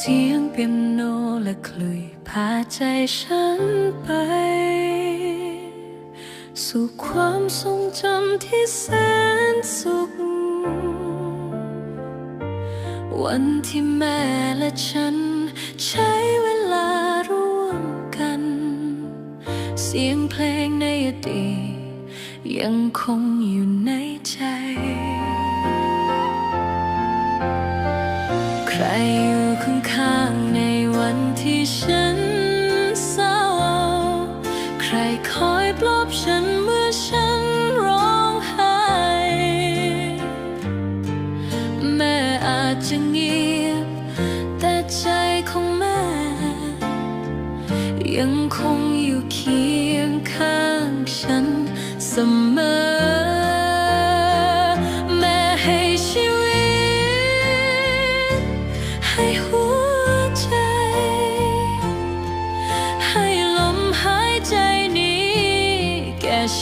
เสียงเปียโนและคลุยพาใจฉันไป สู่ความทรงจำที่แสนสุข วันที่แม่และฉันใช้เวลาร่วมกัน เสียงเพลงในอดีตยังคงอยู่ในใจ ครอยู่ข้างๆในวันที่ฉันเศร้า ใครคอยปลอบฉันเมื่อฉันร้องไห้แม่อาจจะเงียบ แต่ใจของแม่ ยังคงอยู่เคียงข้างฉันเสมอ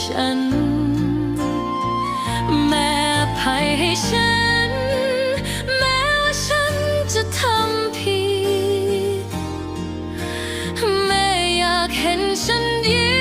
ฉัน แม่ภัยให้ฉัน แม้ว่าฉันจะทำผิดแม่อยากเห็นฉันยิ้ม